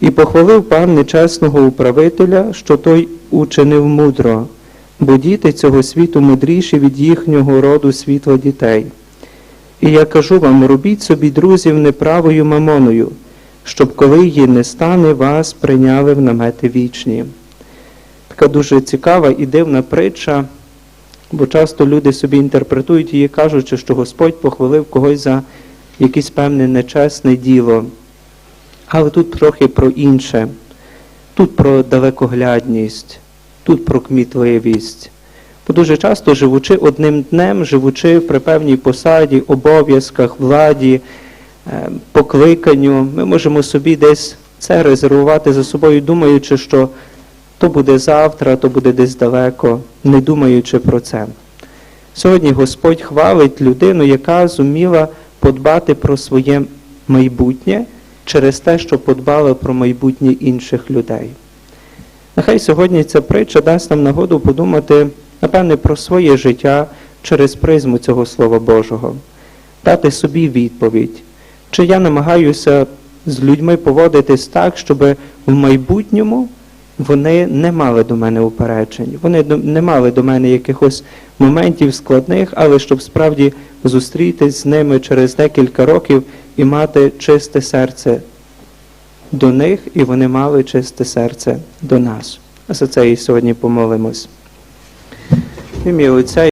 І похвалив пан нечесного управителя, що той учинив мудро, бо діти цього світу мудріші від їхнього роду світла дітей. І я кажу вам, робіть собі друзів неправою мамоною, щоб коли її не стане, вас прийняли в намети вічні. Така дуже цікава і дивна притча, бо часто люди собі інтерпретують її, кажучи, що Господь похвалив когось за якесь певне нечесне діло. Але тут трохи про інше. Тут про далекоглядність, тут про кмітливість. Бо дуже часто, живучи одним днем, живучи при певній посаді, обов'язках, владі, е, покликанню, ми можемо собі десь це резервувати за собою, думаючи, що то буде завтра, то буде десь далеко, не думаючи про це. Сьогодні Господь хвалить людину, яка зуміла подбати про своє майбутнє через те, що подбала про майбутнє інших людей. Нехай сьогодні ця притча дасть нам нагоду подумати, напевне, про своє життя через призму цього Слова Божого, дати собі відповідь, чи я намагаюся з людьми поводитись так, щоб в майбутньому вони не мали до мене упереджень, вони не мали до мене якихось моментів складних, але щоб справді зустрітись з ними через декілька років і мати чисте серце до них, і вони мали чисте серце до нас. А за це і сьогодні помолимось. Ім'я Отця